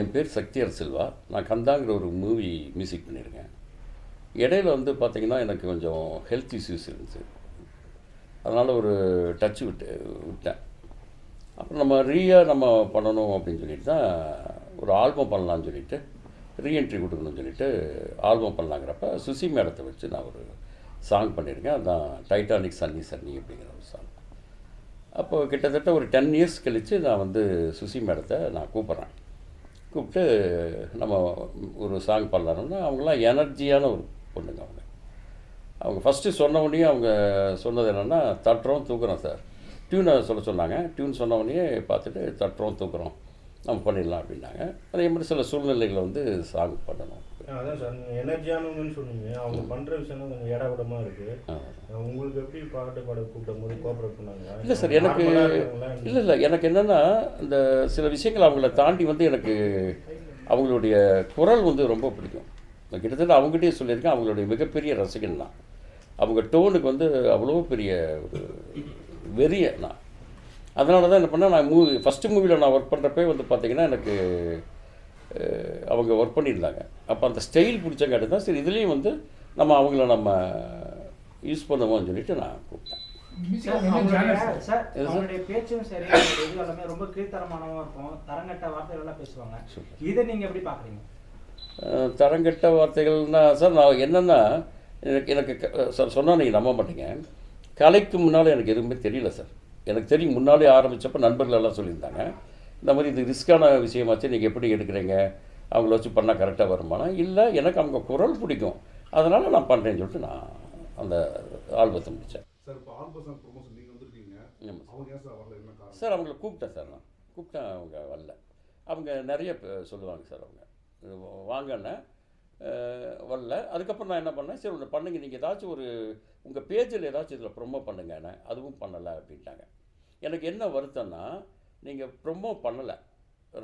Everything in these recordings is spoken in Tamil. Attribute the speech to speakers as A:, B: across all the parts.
A: என் பேர் சக்தியர் செல்வா. நான் கந்தாங்கிற ஒரு மூவி மியூசிக் பண்ணியிருக்கேன். இடையில வந்து பார்த்திங்கன்னா எனக்கு கொஞ்சம் ஹெல்த் இஷ்யூஸ் இருந்துச்சு. அதனால் ஒரு டச்சு விட்டு விட்டேன். அப்புறம் நம்ம ரீயாக நம்ம பண்ணணும் அப்படின்னு சொல்லிட்டு தான் ஒரு ஆல்பம் பண்ணலான்னு சொல்லிட்டு ரீஎன்ட்ரி கொடுக்கணும்னு சொல்லிட்டு ஆல்பம் பண்ணலாங்கிறப்ப சுசி மேடத்தை வச்சு நான் ஒரு சாங் பண்ணியிருக்கேன். அதுதான் டைட்டானிக் சன்னி சன்னி அப்படிங்கிற ஒரு சாங் அப்போ கிட்டத்தட்ட ஒரு டென் இயர்ஸ் கழித்து நான் வந்து சுசி மேடத்தை நான் கூப்பிட்றேன். கூப்பிட்டு நம்ம ஒரு சாங் பண்ணலாம்னா அவங்களாம் எனர்ஜியான ஒரு பொண்ணுங்க அவங்க. அவங்க ஃபஸ்ட்டு சொன்ன உடனே அவங்க சொன்னது என்னென்னா தட்டுறோம் தூக்குறோம் சார் டியூனை சொல்ல சொன்னாங்க. டியூன் சொன்ன உடனே பார்த்துட்டு தட்டுறோம் தூக்குறோம் நம்ம பண்ணிடலாம் அப்படின்னாங்க. அதே மாதிரி சில சூழ்நிலைகளை வந்து சாங் பண்ணணும்
B: அதான் சார் நீங்கள் எனர்ஜியானவங்கன்னு சொன்னீங்க. அவங்க பண்ணுற விஷயம்லாம் கொஞ்சம் ஏடாவிடமாக இருக்குது உங்களுக்கு எப்படி பாட்டு பாட கூப்பிடும் போது கோஆப்ரேட் பண்ணாங்களா
A: இல்லை சார் எனக்கு? இல்லை இல்லை எனக்கு என்னென்னா இந்த சில விஷயங்கள் அவங்கள தாண்டி வந்து எனக்கு அவங்களுடைய குரல் வந்து ரொம்ப பிடிக்கும். நான் கிட்டத்தட்ட அவங்ககிட்டயே சொல்லியிருக்கேன் அவங்களுடைய மிகப்பெரிய ரசிகன் நான். அவங்க டோனுக்கு வந்து அவ்வளோ பெரிய ஒரு வெறிய நான். அதனால தான் என்ன பண்ணேன் நான் மூவி ஃபஸ்ட்டு மூவியில் நான் ஒர்க் பண்ணுறப்பே வந்து பார்த்தீங்கன்னா எனக்கு அவங்க ஒர்க் பண்ணியிருந்தாங்க. அப்போ அந்த ஸ்டைல் பிடிச்சங்காட்டி தான் சரி இதுலேயும் வந்து நம்ம அவங்கள நம்ம யூஸ் பண்ணுவோம்னு சொல்லிட்டு நான் கூப்பிட்டேன்.
C: சார், அவங்களுடைய- பேச்சும் சரி இது எல்லாமே ரொம்ப இருக்கும். தரங்கட்ட வார்த்தைகள் எல்லாம் பேசுவாங்க. இதை நீங்க எப்படி பாக்குறீங்க
A: அஹ் தரங்கெட்ட வார்த்தைகள்னா சார் நான் என்னென்னா எனக்கு எனக்கு க- சார் சொன்னால் நீங்கள் நம்ப மாட்டீங்க. கலைக்கு முன்னால் எனக்கு எதுவுமே தெரியல சார் எனக்கு தெரியும் முன்னாலே ஆரம்பித்தப்போ நண்பர்கள் எல்லாம் சொல்லியிருந்தாங்க. இந்த மாதிரி இது ரிஸ்க்கான விஷயமாச்சு நீங்கள் எப்படி எடுக்கிறீங்க? அவங்கள வச்சு பண்ணால் கரெக்டாக வருமானா? இல்லை எனக்கு அவங்க குரல் பிடிக்கும். அதனால் நான் பண்ணுறேன்னு சொல்லிட்டு நான் அந்த ஆல்பத்தை முடித்தேன்
D: சார்
A: அவங்கள கூப்பிட்டேன் சார் நான். கூப்பிட்டேன் அவங்க வரல. அவங்க நிறைய சொல்லுவாங்க சார் அவங்க. வாங்கன்னு வரல. அதுக்கப்புறம் நான் என்ன பண்ணேன்? சரி ஒன்று பண்ணுங்க. நீங்கள் ஏதாச்சும் ஒரு உங்கள் பேஜில் ஏதாச்சும் இதில் ப்ரொமோ பண்ணுங்கண்ணே அதுவும் பண்ணலை அப்படின்ட்டாங்க. எனக்கு என்ன வருத்தம்னா நீங்கள் ப்ரொமோட் பண்ணலை.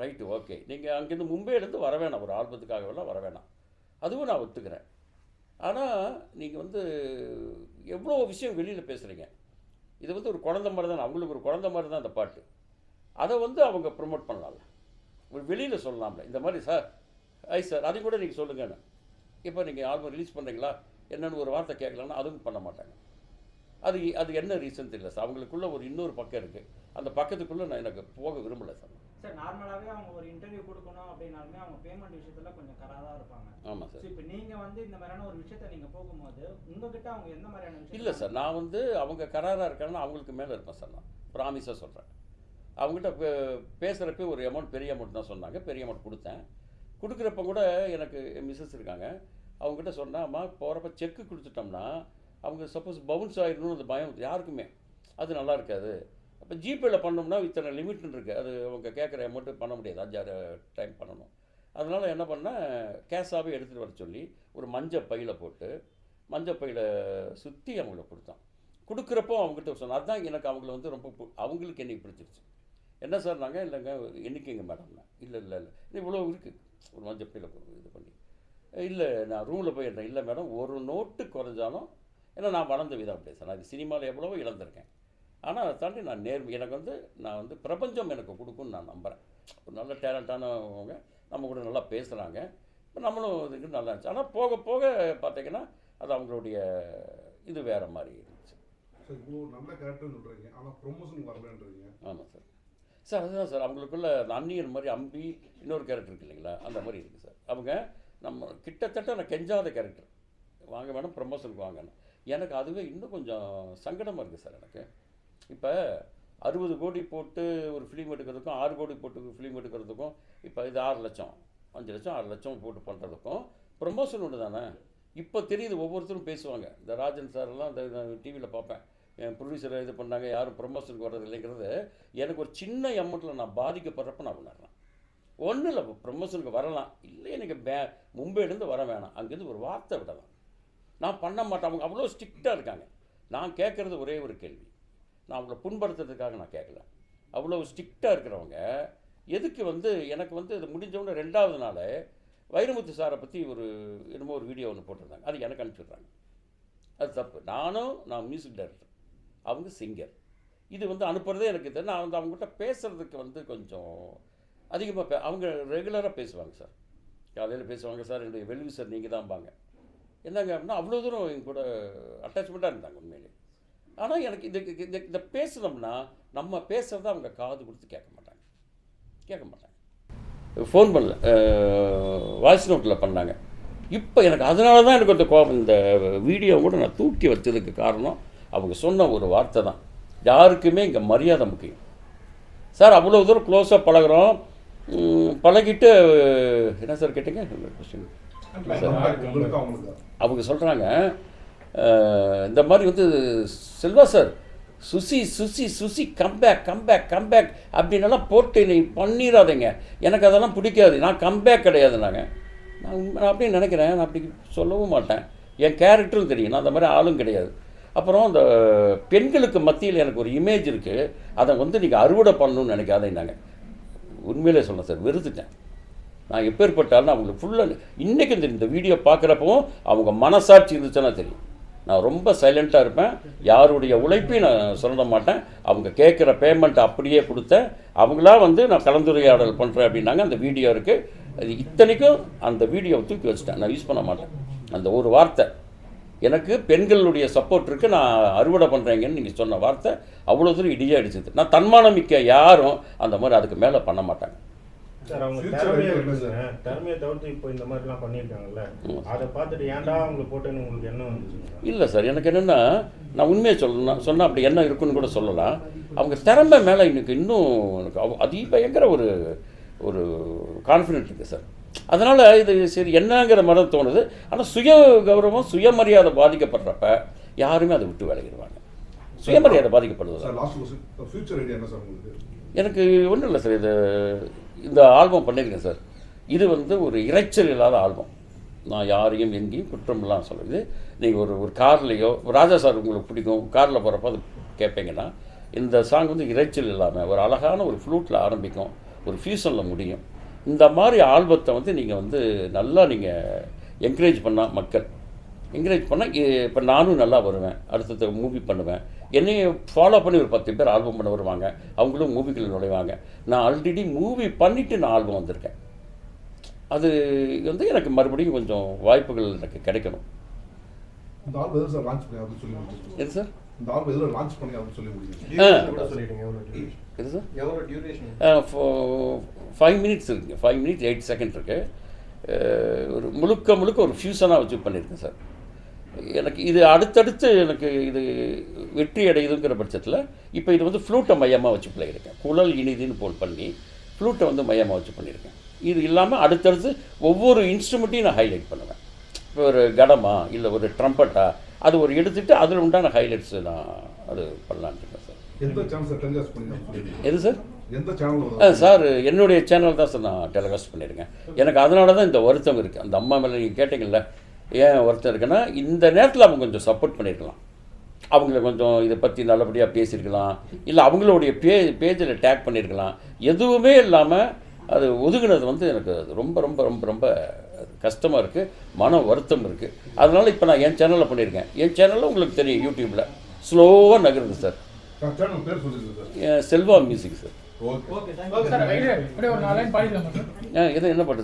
A: ரைட்டு ஓகே நீங்கள் அங்கேருந்து மும்பையிலேருந்து வர வேணாம். ஒரு ஆல்பத்துக்காகவெல்லாம் வர வேணாம். அதுவும் நான் ஒத்துக்கிறேன். ஆனால் நீங்கள் வந்து எவ்வளோ விஷயம் வெளியில் பேசுகிறீங்க இது வந்து ஒரு குழந்த மாதிரி தான். அவங்களுக்கு ஒரு குழந்த மாதிரி தான் அந்த பாட்டு. அதை வந்து அவங்க ப்ரொமோட் பண்ணலாம்ல. ஒரு வெளியில் சொல்லலாம்ல. இந்த மாதிரி சார் ஐ சார் அதையும் கூட நீங்கள் சொல்லுங்கன்னு. இப்போ நீங்கள் ஆல்பம் ரிலீஸ் பண்ணுறீங்களா என்னென்னு ஒரு வார்த்தை கேட்கலான்னா அதுவும் பண்ண மாட்டாங்க. அது அது என்ன ரீசன் தெரியல சார் அவங்களுக்குள்ள ஒரு இன்னொரு பக்கம் இருக்குது அந்த பக்கத்துக்குள்ளே நான் எனக்கு போக விரும்பலை சார்
C: சார் நார்மலாவே அவங்க ஒரு இன்டர்வியூ கொடுக்கணும் அப்படின்னாலுமே அவங்க பேமெண்ட் விஷயத்துல கொஞ்சம் கராதா இருப்பாங்க.
A: ஆமாம் சார்
C: இப்ப நீங்க வந்து இந்த மாதிரியான ஒரு விஷயத்த நீங்க போகும்போது உங்ககிட்ட அவங்க எந்த மாதிரியான
A: இல்லை சார் நான் வந்து அவங்க கராராக இருக்காங்கன்னா அவங்களுக்கு மேலே இருப்பேன் சார் நான். ப்ராமிஸாக சொல்கிறேன் அவங்ககிட்ட பேசுகிறப்ப ஒரு அமௌண்ட் பெரிய அமௌண்ட் தான் சொன்னாங்க. பெரிய அமௌண்ட் கொடுத்தேன். கொடுக்குறப்ப கூட எனக்கு மிஸ்ஸஸ் இருக்காங்க. அவங்ககிட்ட அம்மா போகிறப்ப செக்கு கொடுத்துட்டோம்னா அவங்க சப்போஸ் பவுன்ஸ் ஆகிடணும் அந்த பயம் யாருக்குமே. அது நல்லா இருக்காது. அப்போ ஜிபேயில் பண்ணோம்னா இத்தனை லிமிட்னு இருக்குது அது அவங்க கேட்குற அமௌண்ட்டு பண்ண முடியாது. அஞ்சாறு டைம் பண்ணணும். அதனால் என்ன பண்ணேன் கேஷாகவே எடுத்துகிட்டு வர சொல்லி ஒரு மஞ்சள் பையில் போட்டு மஞ்சள் பையில் சுற்றி அவங்களுக்கு கொடுத்தான். கொடுக்குறப்போ அவங்ககிட்ட சொன்னேன். அதுதான் எனக்கு அவங்கள வந்து ரொம்ப பு- அவங்களுக்கு என்னை பிடிச்சிருச்சு. என்ன சார் நாங்கள் இல்லைங்க எண்ணிக்கைங்க மேடம்னா இல்லை இல்லை இல்லை. இது இவ்வளோ இருக்குது ஒரு மஞ்சள் பையில் இது பண்ணி. இல்லை நான் ரூமில் போயிடுறேன் இல்லை மேடம் ஒரு நோட்டு குறைஞ்சாலும் ஏன்னா நான் வளர்ந்த விதம் அப்படியே சார். நான் சினிமாவில் எவ்வளவோ இழந்திருக்கேன். ஆனால் அதை தாண்டி நான் நேர்மை எனக்கு வந்து நான் வந்து பிரபஞ்சம் எனக்கு கொடுக்கும்னு நான் நம்புகிறேன் ஒரு நல்ல டேலண்டானவங்க நம்ம கூட நல்லா பேசுகிறாங்க இப்போ நம்மளும் இதுக்கு நல்லா இருந்துச்சு. ஆனால் போக போக பார்த்தீங்கன்னா அது அவங்களுடைய இது வேறு மாதிரி இருந்துச்சு.
D: சார் இவ்வளோ நல்ல கேரக்டர்னு சொல்கிறீங்க ஆனால் ப்ரொமோஷன் வரலன்றீங்க.
A: ஆமாம் சார். சார் அதுதான் சார். அவங்களுக்குள்ள அந்த அந்நியர் மாதிரி அம்பி இன்னொரு கேரக்டர் இருக்கு இல்லைங்களா? அந்த மாதிரி இருக்குது சார். அவங்க நம்ம கிட்டத்தட்ட நான் கெஞ்சாத கேரக்டர் வாங்க வேணும் ப்ரமோஷனுக்கு வாங்கணும் எனக்கு அதுவே இன்னும் கொஞ்சம் சங்கடமாக இருக்குது சார் எனக்கு. இப்போ அறுபது கோடி போட்டு ஒரு ஃபிலிம் எடுக்கிறதுக்கும் ஆறு கோடி போட்டு ஃபிலிம் எடுக்கிறதுக்கும் இப்போ இது ஆறு லட்சம் அஞ்சு லட்சம் ஆறு லட்சம் போட்டு பண்ணுறதுக்கும் ப்ரொமோஷன் ஒன்று தானே? இப்போ தெரியுது ஒவ்வொருத்தரும் பேசுவாங்க. இந்த ராஜன் சார் இந்த டிவியில் பார்ப்பேன். என் ப்ரொடியூசரை இது பண்ணாங்க யாரும் ப்ரொமோஷனுக்கு வர்றது இல்லைங்கிறது எனக்கு ஒரு சின்ன அமௌண்ட்டில் நான் பாதிக்கப்படுறப்ப நான் உணர்றேன். ஒன்றும் இல்லை ப்ரொமோஷனுக்கு வரலாம். இல்லை எனக்கு பே மும்பையிலேருந்து வர வேணாம். அங்கேருந்து ஒரு வார்த்தை விடலாம். நான் பண்ண மாட்டேன். அவங்க அவ்வளோ ஸ்ட்ரிக்டாக இருக்காங்க. நான் கேட்குறது ஒரே ஒரு கேள்வி. நான் அவங்கள புண்படுத்துறதுக்காக நான் கேட்கல. அவ்வளோ ஸ்ட்ரிக்டாக இருக்கிறவங்க எதுக்கு வந்து எனக்கு வந்து இது முடிஞ்சவொடனே ரெண்டாவது நாள் வைரமுத்து சாரை பற்றி ஒரு என்னமோ ஒரு வீடியோ ஒன்று போட்டிருந்தாங்க. அது எனக்கு அனுப்பிச்சுட்றாங்க அது தப்பு. நானும் நான் மியூசிக் டைரக்டர் அவங்க சிங்கர் இது வந்து அனுப்புகிறதே எனக்கு தெரியும் நான் வந்து அவங்ககிட்ட பேசுகிறதுக்கு வந்து கொஞ்சம் அதிகமாக பே அவங்க ரெகுலராக பேசுவாங்க சார். காலையில் பேசுவாங்க சார் என்னுடைய வெல்வி சார் நீங்கள் தான்பாங்க என்னங்க அப்படின்னா அவ்வளோ தூரம் என் கூட அட்டாச்மெண்ட்டாக இருந்தாங்க உண்மையிலே. ஆனால் எனக்கு இது இந்த இந்த பேசுனோம்னா நம்ம பேசுகிறத அவங்க காது கொடுத்து கேட்க மாட்டாங்க. கேட்க மாட்டாங்க. ஃபோன் பண்ணல. வாய்ஸ் நோட்டில் பண்ணாங்க. இப்போ எனக்கு அதனால தான் எனக்கு அந்த கோபம். இந்த வீடியோ கூட நான் தூக்கி வச்சதுக்கு காரணம் அவங்க சொன்ன ஒரு வார்த்தை தான். யாருக்குமே இங்கே மரியாதை முக்கியம். சார் அவ்வளோ தூரம் க்ளோஸாக பழகுறோம். பழகிட்டு என்ன சார் கேட்டீங்க? கொஸ்டின் அவங்க சொல்கிறாங்க இந்த மாதிரி வந்து Selva sir Suchi Suchi Suchi comeback comeback comeback அப்படின்னெல்லாம் போட்டு நீ பண்ணிடாதீங்க எனக்கு அதெல்லாம் பிடிக்காது. நான் கம்பேக் கிடையாது நாங்கள் நான் அப்படின்னு நான் அப்படி நினைக்கிறேன். நான் அப்படி சொல்லவும் மாட்டேன். என் கேரக்டரும் தெரியும். நான் அந்த மாதிரி ஆளும் கிடையாது. அப்புறம் அந்த பெண்களுக்கு மத்தியில் எனக்கு ஒரு இமேஜ் இருக்குது அதை வந்து நீங்கள் அறுவடை பண்ணணும்னு நினைக்காதேன்னாங்க உண்மையிலே சொன்னேன் சார். வெறுத்துட்டேன். நான் எப்பேற்பட்டாலும் அவங்களுக்கு ஃபுல்லாக இன்றைக்கும் தெரியும் இந்த வீடியோ பார்க்குறப்பவும் அவங்க மனசாட்சி இருந்துச்சுன்னா தெரியும். நான் ரொம்ப சைலண்ட்டாக இருப்பேன். யாருடைய உழைப்பையும் நான் சொல்ல மாட்டேன். அவங்க கேட்குற பேமெண்ட் அப்படியே கொடுத்தேன். அவங்களா வந்து நான் கலந்துரையாடல் பண்ணுறேன் அப்படின்னாங்க. அந்த வீடியோ இருக்குது அது இத்தனைக்கும் அந்த வீடியோவை தூக்கி வச்சுட்டேன். நான் யூஸ் பண்ண மாட்டேன். அந்த ஒரு வார்த்தை. எனக்கு பெண்களுடைய சப்போர்ட் இருக்குது நான் அறுவடை பண்ணுறேங்கன்னு நீங்கள் சொன்ன வார்த்தை அவ்வளோ தூரம் இடியாக அடிச்சது. நான் தன்மானமிக்க யாரும் அந்த மாதிரி அதுக்கு மேலே பண்ண மாட்டாங்க.
B: சார் அவங்க திறமையை திறமையை தவிர்த்து இப்போ இந்த மாதிரிலாம் பண்ணியிருக்காங்கல்ல. அதை பார்த்துட்டு ஏன்டா அவங்களை போட்டேன்னு உங்களுக்கு என்ன வந்துச்சு?
A: இல்லை சார். எனக்கு என்னென்னா நான் உண்மையை சொல்லணும் சொன்னால் அப்படி என்ன இருக்குன்னு கூட சொல்லலாம். அவங்க திறமை மேலே எனக்கு இன்னும் எனக்கு அவ- அதிபயங்கர ஒரு ஒரு கான்ஃபிடென்ட் இருக்குது சார். அதனால் இது சரி என்னங்கிற மாதிரி தோணுது. ஆனால் சுய கௌரவம் சுயமரியாதை பாதிக்கப்படுறப்ப யாருமே அதை விட்டு விலகிடுவாங்க சுயமரியாதை பாதிக்கப்படுது
D: sir last question future idea என்ன சார் உங்களுக்கு?
A: எனக்கு ஒன்றும் இல்லை சார். இது இந்த ஆல்பம் பண்ணியிருக்கேன் சார். இது வந்து ஒரு இரைச்சல் இல்லாத ஆல்பம். நான் யாரையும் எங்கேயும் குற்றம்லாம் சொல்லுது நீங்கள் ஒரு ஒரு கார்லேயோ ராஜா சார் உங்களுக்கு பிடிக்கும் காரில் போகிறப்ப அது கேட்பீங்கன்னா இந்த சாங் வந்து இரைச்சல் இல்லாமல் ஒரு அழகான ஒரு ஃப்ளூட்டில் ஆரம்பிக்கும் ஒரு ஃபியூசனில் முடியும். இந்த மாதிரி ஆல்பத்தை வந்து நீங்கள் வந்து நல்லா நீங்கள் என்கரேஜ் பண்ணால் மக்கள். என்கரேஜ் பண்ணால் இப்போ நானும் நல்லா வருவேன். அடுத்தது மூவி பண்ணுவேன். என்னையும் ஃபாலோ பண்ணி ஒரு பத்து பேர் ஆல்பம் பண்ண வருவாங்க. அவங்களும் மூவிக்குள்ள நுழைவாங்க. நான் ஆல்ரெடி மூவி பண்ணிவிட்டு நான் ஆல்பம் வந்திருக்கேன். அது வந்து எனக்கு மறுபடியும் கொஞ்சம் வாய்ப்புகள் எனக்கு கிடைக்கணும். எது சார் ஃபைவ் மினிட்ஸ் இருக்குங்க. ஃபைவ் மினிட்ஸ் எயிட் செகண்ட் இருக்குது ஒரு முழுக்க முழுக்க ஒரு ஃபியூஷனாக வச்சு பண்ணியிருக்கேன் சார் எனக்கு இது அடுத்தடுத்து எனக்கு இது வெற்றி அடையுதுங்கிற பட்சத்தில் இப்போ இது வந்து ஃப்ளூட்டை மையமாக வச்சு பண்ணியிருக்கேன். குழல் இனிதின்னு போல் பண்ணி ஃப்ளூட்டை வந்து மையமாக வச்சு பண்ணியிருக்கேன். இது இல்லாமல் அடுத்தடுத்து ஒவ்வொரு இன்ஸ்ட்ருமெண்ட்டையும் நான் ஹைலைட் பண்ணுவேன். இப்போ ஒரு கடமா இல்லை ஒரு ட்ரம்பட்டா அது ஒரு எடுத்துட்டு அதில் உண்டான ஹைலைட்ஸ் நான் அது பண்ணலான்ட்டு இருக்கேன் சார். எது சார்? ஆ சார் என்னுடைய சேனல் தான் சார் நான் டெலிகாஸ்ட் பண்ணியிருக்கேன். எனக்கு அதனால தான் இந்த வருத்தம் இருக்குது அந்த அம்மா மேலே நீங்கள் கேட்டிங்கல்ல ஏன் வருத்தம் இருக்குன்னா இந்த நேரத்தில் அவங்க கொஞ்சம் சப்போர்ட் பண்ணியிருக்கலாம் அவங்கள கொஞ்சம் இதை பற்றி நல்லபடியாக பேசியிருக்கலாம் இல்லை அவங்களுடைய பே பேஜில் டேக் பண்ணியிருக்கலாம் எதுவுமே இல்லாமல் அது ஒதுங்கினது வந்து எனக்கு ரொம்ப ரொம்ப ரொம்ப ரொம்ப கஷ்டமாக இருக்குது மன வருத்தம் இருக்குது அதனால் இப்போ நான் என் சேனலில் பண்ணியிருக்கேன் என் சேனலில் உங்களுக்கு தெரியும் யூடியூப்பில் ஸ்லோவாக நகருது சார்
D: சார் சேனல் பேர் சொல்லிடுங்க சார்
A: என் செல்வா மியூசிக் சார் இது என்ன பண்ணுறது